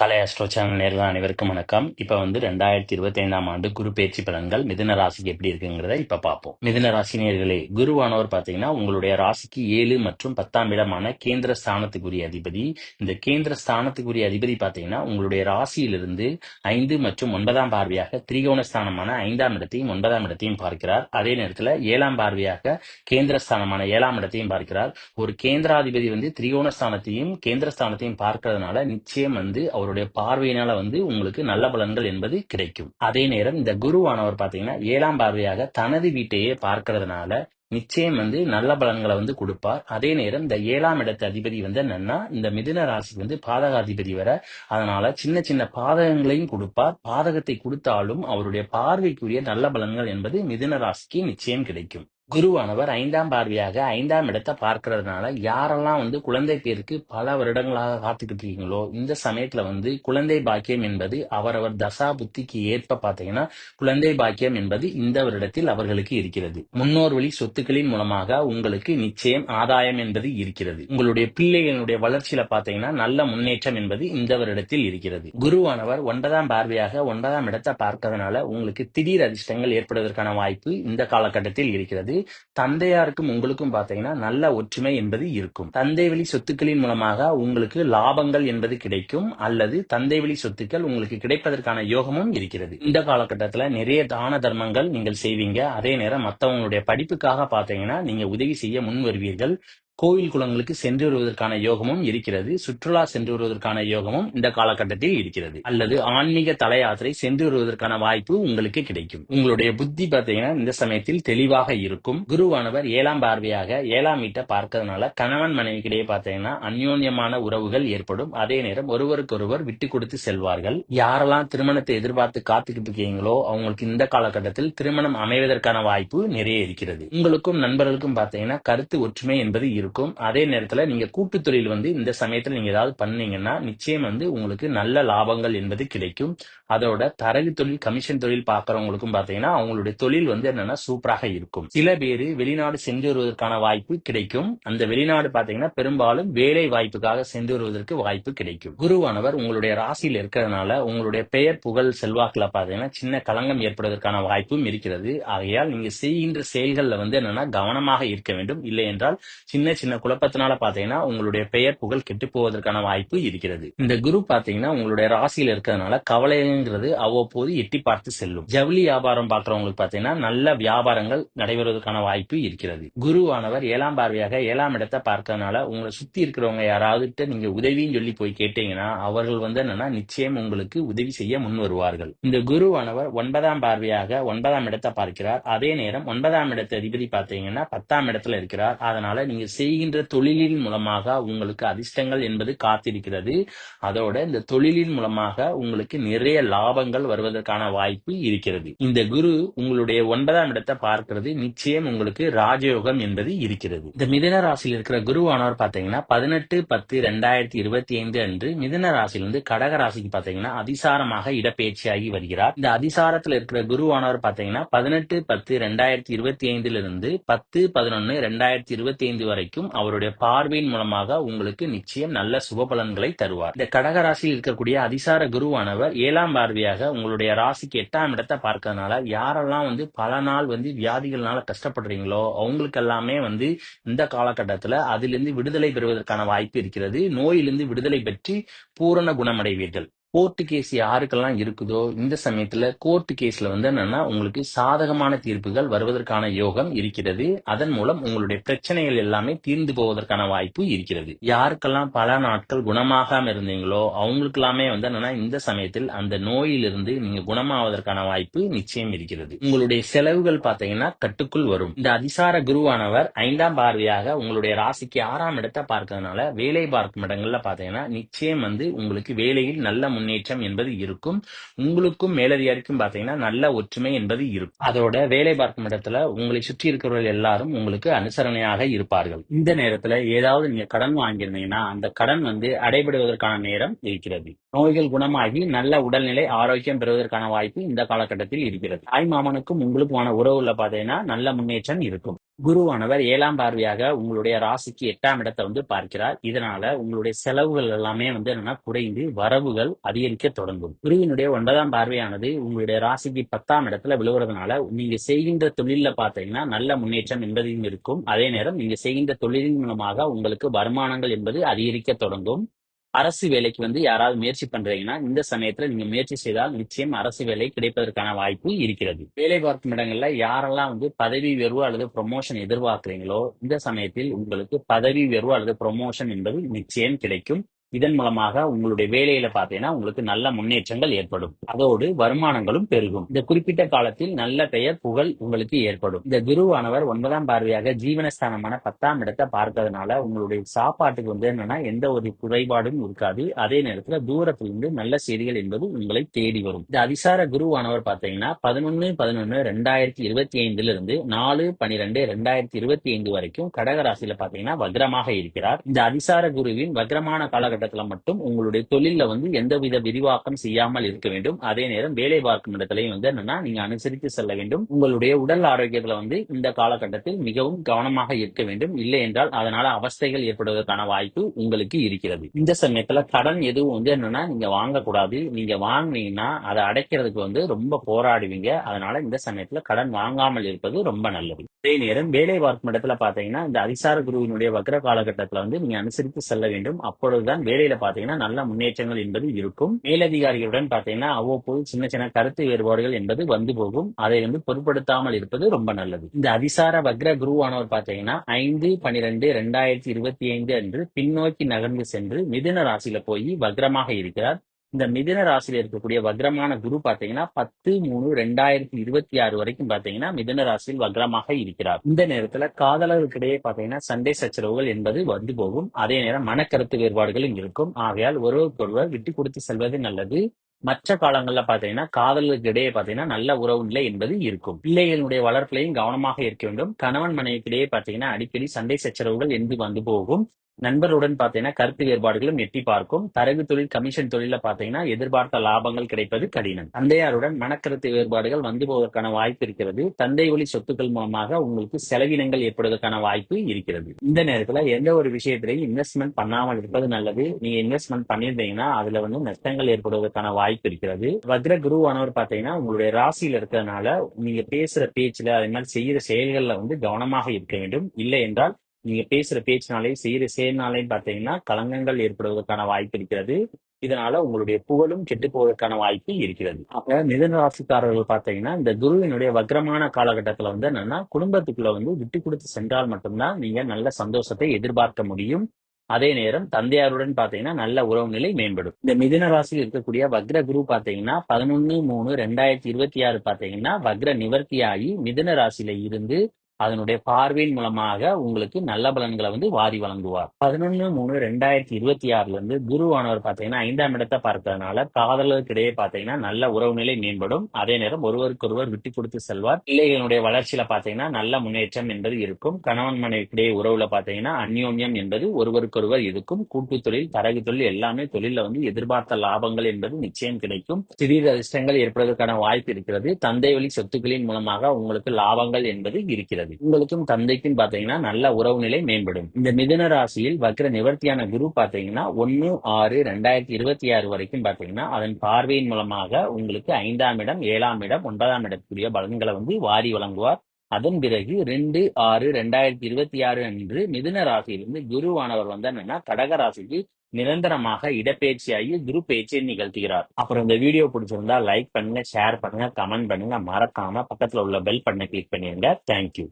கலை astro channel நேர்கள் அனைவருக்கும் வணக்கம். இப்ப வந்து ரெண்டாயிரத்தி இருபத்தி ஐந்தாம் ஆண்டு குரு பேச்சு பலன்கள் மிதுன ராசிக்கு எப்படி இருக்குங்கிறத இப்ப பார்ப்போம். மிதுன ராசி நேர்களே குருவானவர் பாத்தீங்கன்னா உங்களுடைய ராசிக்கு ஏழு மற்றும் பத்தாம் இடமான கேந்திர ஸ்தானத்துக்குரிய அதிபதி. இந்த கேந்திர ஸ்தானத்துக்குரிய அதிபதி பாத்தீங்கன்னா உங்களுடைய ராசியிலிருந்து ஐந்து மற்றும் ஒன்பதாம் பார்வையாக திரிகோண ஸ்தானமான ஐந்தாம் இடத்தையும் ஒன்பதாம் இடத்தையும் பார்க்கிறார். அதே நேரத்துல ஏழாம் பார்வையாக கேந்திர ஸ்தானமான ஏழாம் இடத்தையும் பார்க்கிறார். ஒரு கேந்திராதிபதி வந்து திரிகோண ஸ்தானத்தையும் கேந்திர ஸ்தானத்தையும் பார்க்கறதுனால நிச்சயம் வந்து அவர் அவருடைய பார்வையினால வந்து உங்களுக்கு நல்ல பலன்கள் என்பது கிடைக்கும். அதே நேரம் இந்த குருவானவர் பாத்தீங்கன்னா ஏழாம் பார்வையாக தனது வீட்டையே பார்க்கறதுனால நிச்சயம் வந்து நல்ல பலன்களை வந்து கொடுப்பார். அதே நேரம் இந்த ஏழாம் இடத்து அதிபதி வந்து என்னன்னா இந்த மிதுன ராசிக்கு வந்து பாதகாதிபதி வர அதனால சின்ன சின்ன பாதகங்களையும் கொடுப்பார். பாதகத்தை கொடுத்தாலும் அவருடைய பார்வைக்குரிய நல்ல பலன்கள் என்பது மிதுன ராசிக்கு நிச்சயம் கிடைக்கும். குருவானவர் ஐந்தாம் பார்வையாக ஐந்தாம் இடத்தை பார்க்கறதுனால யாரெல்லாம் வந்து குழந்தை பேருக்கு பல வருடங்களாக காத்துக்கிட்டு இருக்கீங்களோ இந்த சமயத்துல வந்து குழந்தை பாக்கியம் என்பது அவரவர் தசா புத்திக்கு ஏற்ப பாத்தீங்கன்னா குழந்தை பாக்கியம் என்பது இந்த வருடத்தில் அவர்களுக்கு இருக்கிறது. முன்னோர் வழி சொத்துக்களின் மூலமாக உங்களுக்கு நிச்சயம் ஆதாயம் என்பது இருக்கிறது. உங்களுடைய பிள்ளைகளுடைய வளர்ச்சியில பாத்தீங்கன்னா நல்ல முன்னேற்றம் என்பது இந்த வருடத்தில் இருக்கிறது. குருவானவர் ஒன்பதாம் பார்வையாக ஒன்பதாம் இடத்தை பார்க்கறதுனால உங்களுக்கு திடீர் அதிர்ஷ்டங்கள் ஏற்படுவதற்கான வாய்ப்பு இந்த காலகட்டத்தில் இருக்கிறது. தந்தையாருக்கும் உங்களுக்கும் பாத்தீங்கன்னா நல்ல ஒற்றுமை என்பது இருக்கும். தந்தை வழி சொத்துக்களின் மூலமாக உங்களுக்கு லாபங்கள் என்பது கிடைக்கும். அல்லது தந்தை வழி சொத்துக்கள் உங்களுக்கு கிடைப்பதற்கான யோகமும் இருக்கிறது. இந்த காலகட்டத்தில் நிறைய தான தர்மங்கள் நீங்கள் செய்வீங்க. அதே நேரம் மற்றவங்களுடைய படிப்புக்காக பாத்தீங்கன்னா நீங்க உதவி செய்ய முன் வருவீர்கள் கோவில் குளங்களுக்கு சென்று வருவதற்கான யோகமும் இருக்கிறது. சுற்றுலா சென்று வருவதற்கான யோகமும் இந்த காலகட்டத்தில் இருக்கிறது. அல்லது ஆன்மீக தல யாத்திரை சென்று வருவதற்கான வாய்ப்பு உங்களுக்கு கிடைக்கும். உங்களுடைய புத்தி பார்த்தீங்கன்னா இந்த சமயத்தில் தெளிவாக இருக்கும். குருவானவர் ஏழாம் பார்வையாக ஏழாம் வீட்டை பார்க்கறதுனால கணவன் மனைவிக்கிடையே பார்த்தீங்கன்னா அந்யோன்யமான உறவுகள் ஏற்படும். அதே நேரம் ஒருவருக்கொருவர் விட்டு கொடுத்து செல்வார்கள். யாரெல்லாம் திருமணத்தை எதிர்பார்த்து காத்துக்கிட்டு இருக்கீங்களோ அவங்களுக்கு இந்த காலகட்டத்தில் திருமணம் அமைவதற்கான வாய்ப்பு நிறைய இருக்கிறது. உங்களுக்கும் நண்பர்களுக்கும் பார்த்தீங்கன்னா கருத்து ஒற்றுமை என்பது இருக்கும் இருக்கும். அதே நேரத்துல நீங்க கூட்டு தொழில் வந்து இந்த சமயத்துல நீங்க ஏதாவது பண்ணீங்கன்னா நிச்சயம் வந்து உங்களுக்கு நல்ல லாபங்கள் என்பது கிடைக்கும். அதோட தரகு தொழில் கமிஷன் தொழில் பாக்குறவங்களுக்கும் பாத்தீங்கன்னா அவங்களுடைய தொழில் வந்து என்னன்னா சூப்பராக இருக்கும். சில பேர் வெளிநாடு சென்று வருவதற்கான வாய்ப்பு கிடைக்கும். அந்த வெளிநாடு பாத்தீங்கன்னா பெரும்பாலும் வேலை வாய்ப்புக்காக சென்று வருவதற்கு வாய்ப்பு கிடைக்கும். குருவானவர் உங்களுடைய ராசியில் இருக்கிறதுனால உங்களுடைய பெயர் புகழ் செல்வாக்குல பாத்தீங்கன்னா சின்ன களங்கம் ஏற்படுவதற்கான வாய்ப்பும் இருக்கிறது. ஆகையால் நீங்க செய்கின்ற செயல்கள்ல வந்து என்னன்னா கவனமாக இருக்க வேண்டும். இல்லை என்றால் சின்ன சின்ன குழப்பத்தினால பாத்தீங்கன்னா உங்களுடைய பெயர் புகழ் கெட்டு போவதற்கான வாய்ப்பு இருக்கிறது. இந்த குரு பாத்தீங்கன்னா உங்களுடைய ராசியில இருக்கிறதுனால கவலைங்கிறது அவ்வப்போது எட்டி பார்த்து செல்லும். ஜவுளி வியாபாரம் பாக்குறவங்களுக்கு பாத்தீங்கன்னா நல்ல வியாபாரங்கள் நடைபெறுவதற்கான வாய்ப்பு இருக்கிறது. குருவானவர் ஏழாம் பார்வையாக ஏழாம் இடத்தை பார்க்கறதுனால உங்களை சுத்தி இருக்கிறவங்க யாராவது நீங்க உதவின்னு சொல்லி போய் கேட்டீங்கன்னா அவர்கள் வந்து என்னன்னா நிச்சயம் உங்களுக்கு உதவி செய்ய முன் வருவார்கள். இந்த குருவானவர் ஒன்பதாம் பார்வையாக ஒன்பதாம் இடத்தை பார்க்கிறார். அதே நேரம் ஒன்பதாம் இடத்தை அதிபதி பார்த்தீங்கன்னா பத்தாம் இடத்துல இருக்கிறார். அதனால நீங்க செய்கின்ற தொழிலின் மூலமாக உங்களுக்கு அதிர்ஷ்டங்கள் என்பது காத்திருக்கிறது. அதோட இந்த தொழிலின் மூலமாக உங்களுக்கு நிறைய லாபங்கள் வருவதற்கான வாய்ப்பு இருக்கிறது. இந்த குரு உங்களுடைய ஒன்பதாம் இடத்தை பார்க்கிறது. நிச்சயம் உங்களுக்கு ராஜயோகம் என்பது இருக்கிறது. இந்த மிதன ராசியில் இருக்கிற குருவானவர் பாத்தீங்கன்னா பதினெட்டு பத்து ரெண்டாயிரத்தி இருபத்தி ஐந்து அன்று மிதன ராசியிலிருந்து கடக ராசிக்கு பாத்தீங்கன்னா அதிசாரமாக இடப்பெயர்ச்சியாகி வருகிறார். இந்த அதிசாரத்தில் இருக்கிற குருவானவர் பாத்தீங்கன்னா பதினெட்டு பத்து ரெண்டாயிரத்தி இருபத்தி ஐந்துல இருந்து பத்து பதினொன்னு ரெண்டாயிரத்தி இருபத்தி ஐந்து வரைக்கும் அவருடைய பார்வையின் மூலமாக உங்களுக்கு நிச்சயம் நல்ல சுப பலன்களை தருவார். இந்த கடக ராசியில் இருக்கக்கூடிய அதிசார குருவானவர் ஏழாம் பார்வையாக உங்களுடைய ராசிக்கு எட்டாம் இடத்தை பார்க்கறதுனால யாரெல்லாம் வந்து பல நாள் வந்து வியாதிகள்னால கஷ்டப்படுறீங்களோ அவங்களுக்கு எல்லாமே வந்து இந்த காலகட்டத்தில் அதிலிருந்து விடுதலை பெறுவதற்கான வாய்ப்பு இருக்கிறது. நோயிலிருந்து விடுதலை பெற்று பூரண குணமடைவீர்கள். கோர்ட்டு கேஸ் யாருக்கெல்லாம் இருக்குதோ இந்த சமயத்துல கோர்ட்டு கேஸ்ல வந்து என்னன்னா உங்களுக்கு சாதகமான தீர்ப்புகள் வருவதற்கான யோகம் இருக்கிறது. அதன் மூலம் உங்களுடைய பிரச்சனைகள் எல்லாமே தீர்ந்து போவதற்கான வாய்ப்பு இருக்கிறது. யாருக்கெல்லாம் பல நாட்கள் குணமாகாம இருந்தீங்களோ அவங்களுக்கு எல்லாமே வந்து என்னன்னா இந்த சமயத்தில் அந்த நோயிலிருந்து நீங்க குணமாவதற்கான வாய்ப்பு நிச்சயம் இருக்கிறது. உங்களுடைய செலவுகள் பாத்தீங்கன்னா கட்டுக்குள் வரும். இந்த அதிசார குருவானவர் ஐந்தாம் பார்வையாக உங்களுடைய ராசிக்கு ஆறாம் இடத்தை பார்க்கறதுனால வேலை பார்க்கும் இடங்கள்ல பாத்தீங்கன்னா நிச்சயம் வந்து உங்களுக்கு வேலையில் நல்ல முன்னேற்றம் என்பது இருக்கும். உங்களுக்கும் மேலதிகாரிக்கும் பாத்தீங்கன்னா நல்ல ஒற்றுமை என்பது இருக்கும். அதோட வேலை பார்க்கும் இடத்துல உங்களை சுற்றி இருக்கிறவர்கள் எல்லாரும் உங்களுக்கு அனுசரணையாக இருப்பார்கள். இந்த நேரத்துல ஏதாவது நீங்க கடன் வாங்கியிருந்தீங்கன்னா அந்த கடன் வந்து அடைபடுவதற்கான நேரம் இருக்கிறது. நோய்கள் குணமாகி நல்ல உடல்நிலை ஆரோக்கியம் பெறுவதற்கான வாய்ப்பு இந்த காலகட்டத்தில் இருக்கிறது. தாய் மாமனுக்கும் உங்களுக்குமான உறவுல பாத்தீங்கன்னா நல்ல முன்னேற்றம் இருக்கும். குருவானவர் ஏழாம் பார்வையாக உங்களுடைய ராசிக்கு எட்டாம் இடத்தை வந்து பார்க்கிறார். இதனால உங்களுடைய செலவுகள் எல்லாமே வந்து என்னன்னா குறைந்து வரவுகள் அதிகரிக்க தொடங்கும். குருவினுடைய ஒன்பதாம் பார்வையானது உங்களுடைய ராசிக்கு பத்தாம் இடத்துல விழுவுறதுனால நீங்க செய்கின்ற தொழில பாத்தீங்கன்னா நல்ல முன்னேற்றம் என்பதையும் இருக்கும். அதே நேரம் நீங்க செய்கின்ற தொழிலின் மூலமாக உங்களுக்கு வருமானங்கள் என்பது அதிகரிக்க தொடங்கும். அரசு வேலைக்கு வந்து யாராவது முயற்சி பண்றீங்கன்னா இந்த சமயத்துல நீங்க முயற்சி செய்தால் நிச்சயம் அரசு வேலை கிடைப்பதற்கான வாய்ப்பு இருக்கிறது. வேலை பார்க்கும் இடங்கள்ல யாரெல்லாம் வந்து பதவி உயர்வு அல்லது ப்ரொமோஷன் எதிர்பார்க்கிறீங்களோ இந்த சமயத்தில் உங்களுக்கு பதவி உயர்வு அல்லது ப்ரொமோஷன் என்பது நிச்சயம் கிடைக்கும். இதன் மூலமாக உங்களுடைய வேலையில பாத்தீங்கன்னா உங்களுக்கு நல்ல முன்னேற்றங்கள் ஏற்படும். அதோடு வருமானங்களும் பெருகும். இந்த குறிப்பிட்ட காலத்தில் நல்ல பெயர் புகழ் உங்களுக்கு ஏற்படும். இந்த குருவானவர் ஒன்பதாம் பார்வையாக ஜீவனஸ்தானமான பத்தாம் இடத்தை பார்க்கறதுனால உங்களுடைய சாப்பாட்டுக்கு வந்து என்னன்னா எந்த ஒரு குறைபாடும் இருக்காது. அதே நேரத்துல தூரத்திலிருந்து நல்ல செய்திகள் என்பது உங்களை தேடி வரும். இந்த அதிசார குருவானவர் பாத்தீங்கன்னா பதினொன்னு பதினொன்னு ரெண்டாயிரத்தி இருபத்தி ஐந்துல இருந்து நாலு பனிரெண்டு ரெண்டாயிரத்தி இருபத்தி ஐந்து வரைக்கும் கடகராசியில பாத்தீங்கன்னா வக்ரமாக இருக்கிறார். இந்த அதிசார குருவின் வக்ரமான காலகட்டத்துல மட்டும் உங்களுடைய தொழில வந்து எந்தவித விரிவாக்கம் செய்யாமல் இருக்க வேண்டும். அதே நேரம் வேலை பார்க்கும் இடத்திலையும் வந்து என்னன்னா நீங்க அனுசரித்து செல்ல வேண்டும். உங்களுடைய உடல் ஆரோக்கியத்துல வந்து இந்த காலகட்டத்தில் மிகவும் கவனமாக இருக்க வேண்டும். இல்லை என்றால் அதனால அவஸ்தைகள் ஏற்படுவதற்கான வாய்ப்பு உங்களுக்கு இருக்கிறது. இந்த சமயத்துல கடன் எதுவும் வந்து என்னன்னா நீங்க வாங்கக்கூடாது. நீங்க வாங்கினீங்கன்னா அதை அடைக்கிறதுக்கு வந்து ரொம்ப போராடுவீங்க. அதனால இந்த சமயத்துல கடன் வாங்காமல் இருப்பது ரொம்ப நல்லது. அதே நேரம் வேலை பார்க்கும் இடத்துல பாத்தீங்கன்னா இந்த அதிசார குருவினுடைய வக்ர காலகட்டத்துல வந்து நீங்க அனுசரித்து செல்ல வேண்டும். அப்பொழுதுதான் வேலையில பாத்தீங்கன்னா நல்ல முன்னேற்றங்கள் என்பது இருக்கும். மேலதிகாரிகளுடன் பாத்தீங்கன்னா அவ்வப்போது சின்ன சின்ன கருத்து வேறுபாடுகள் என்பது வந்து போகும். அதை வந்து பொருட்படுத்தாமல் இருப்பது ரொம்ப நல்லது. இந்த அதிசார வக்ர குருவானவர் பாத்தீங்கன்னா ஐந்து பனிரெண்டு ரெண்டாயிரத்தி இருபத்தி ஐந்து அன்று பின்னோக்கி நகர்ந்து சென்று மிதுன ராசியில போய் வக்ரமாக இருக்கிறார். இந்த மிதுன ராசியில இருக்கக்கூடிய வக்ரமான குரு பாத்தீங்கன்னா பத்து மூணு ரெண்டாயிரத்தி இருபத்தி ஆறு வரைக்கும் பாத்தீங்கன்னா மிதன ராசியில் வக்ரமாக இருக்கிறார். இந்த நேரத்துல காதலர்களுக்கிடையே பாத்தீங்கன்னா சண்டை சச்சரவுகள் என்பது வந்து போகும். அதே நேரம் மனக்கருத்து வேறுபாடுகளும் இருக்கும். ஆகையால் ஒருவருக்கொருவர் விட்டு கொடுத்து செல்வது நல்லது. மற்ற காலங்கள்ல பாத்தீங்கன்னா காதலுக்கு இடையே பாத்தீங்கன்னா நல்ல உறவு நிலை என்பது இருக்கும். பிள்ளைகளுடைய வளர்ப்பிலையும் கவனமாக இருக்க வேண்டும். கணவன் மனைவிக்கிடையே பாத்தீங்கன்னா அடிக்கடி சண்டை சச்சரவுகள் என்று வந்து போகும். நண்பருடன் பாத்தீங்கன்னா கருத்து வேறுபாடுகளும் எட்டி பார்க்கும். தரகு தொழில் கமிஷன் தொழில பாத்தீங்கன்னா எதிர்பார்த்த லாபங்கள் கிடைப்பது கடினம். தந்தையாருடன் மனக்கருத்து வேறுபாடுகள் வந்து போவதற்கான வாய்ப்பு இருக்கிறது. தந்தை வழி சொத்துக்கள் மூலமாக உங்களுக்கு செலவினங்கள் ஏற்படுவதற்கான வாய்ப்பு இருக்கிறது. இந்த நேரத்துல எந்த ஒரு விஷயத்திலையும் இன்வெஸ்ட்மெண்ட் பண்ணாமல் இருப்பது நல்லது. நீங்க இன்வெஸ்ட்மெண்ட் பண்ணியிருந்தீங்கன்னா அதுல வந்து நஷ்டங்கள் ஏற்படுவதற்கான வாய்ப்பு இருக்கிறது. வக்ர குருவானவர் பாத்தீங்கன்னா உங்களுடைய ராசியில இருக்கிறதுனால நீங்க பேசுற பேச்சுல அதே மாதிரி செய்யற செயல்கள்ல வந்து கவனமாக இருக்க வேண்டும். இல்லை என்றால் நீங்க பேசுற பேச்சினாலே செய்யற செயல்னாலே பாத்தீங்கன்னா களங்கங்கள் ஏற்படுவதற்கான வாய்ப்பு இருக்கிறது. இதனால உங்களுடைய புகழும் கெட்டு போவதற்கான வாய்ப்பு இருக்கிறது. அப்ப மிதன ராசிக்காரர்கள் பாத்தீங்கன்னா இந்த குருவினுடைய வக்ரமான காலகட்டத்துல வந்து என்னன்னா குடும்பத்துக்குள்ள வந்து விட்டு கொடுத்து சென்றால் மட்டும்தான் நீங்க நல்ல சந்தோஷத்தை எதிர்பார்க்க முடியும். அதே நேரம் தந்தையாருடன் பாத்தீங்கன்னா நல்ல உறவு நிலை மேம்படும். இந்த மிதுன ராசியில் இருக்கக்கூடிய வக்ர குரு பாத்தீங்கன்னா பதினொன்னு மூணு ரெண்டாயிரத்தி இருபத்தி ஆறு பாத்தீங்கன்னா வக்ர நிவர்த்தியாகி மிதுன ராசியில இருந்து அதனுடைய பார்வையின் மூலமாக உங்களுக்கு நல்ல பலன்களை வந்து வாரி வழங்குவார். பதினொன்னு மூணு ரெண்டாயிரத்தி இருபத்தி ஆறுல இருந்து குருவானவர் பாத்தீங்கன்னா ஐந்தாம் இடத்தை பார்க்கறதுனால காதலருக்கிடையே பாத்தீங்கன்னா நல்ல உறவு நிலை மேம்படும். அதே நேரம் ஒருவருக்கொருவர் விட்டு கொடுத்து செல்வார். பிள்ளைகளுடைய வளர்ச்சியில பாத்தீங்கன்னா நல்ல முன்னேற்றம் என்பது இருக்கும். கணவன் மனைவிக்கிடையே உறவுல பாத்தீங்கன்னா அந்யோன்யம் என்பது ஒருவருக்கொருவர் இருக்கும் கூட்டு தொழில் தரகு தொழில் எல்லாமே தொழில வந்து எதிர்பார்த்த லாபங்கள் என்பது நிச்சயம் கிடைக்கும். திடீர் அதிர்ஷ்டங்கள் ஏற்படுவதற்கான வாய்ப்பு இருக்கிறது. தந்தை வழி சொத்துக்களின் மூலமாக உங்களுக்கு லாபங்கள் என்பது இருக்கிறது. உங்களுக்கும் தந்தைக்கும் பாத்தீங்கன்னா நல்ல உறவு நிலை மேம்படும். இந்த மிதுன ராசியில் வக்ர நிவர்த்தியான குரு பாத்தீங்கன்னா ஒன்னு ஆறு ரெண்டாயிரத்தி இருபத்தி ஆறு வரைக்கும் பாத்தீங்கன்னா அதன் பார்வையின் மூலமாக உங்களுக்கு ஐந்தாம் இடம் ஏழாம் இடம் ஒன்பதாம் இடத்துக்குரிய பலன்களை வந்து வாரி வழங்குவார். அதன் பிறகு ரெண்டு ஆறு ரெண்டாயிரத்தி இருபத்தி ஆறு அன்று மிதுன ராசியிலிருந்து குருவானவர் வந்து என்னன்னா கடக ராசிக்கு நிரந்தரமாக இடப்பெயர்ச்சியாகி குரு பேச்சை நிகழ்த்துகிறார். அப்புறம் இந்த வீடியோ பிடிச்சிருந்தா லைக் பண்ணுங்க ஷேர் பண்ணுங்க கமெண்ட் பண்ணுங்க. மறக்காம பக்கத்துல உள்ள பெல் பண்ண கிளிக் பண்ணிருங்க. தேங்க்யூ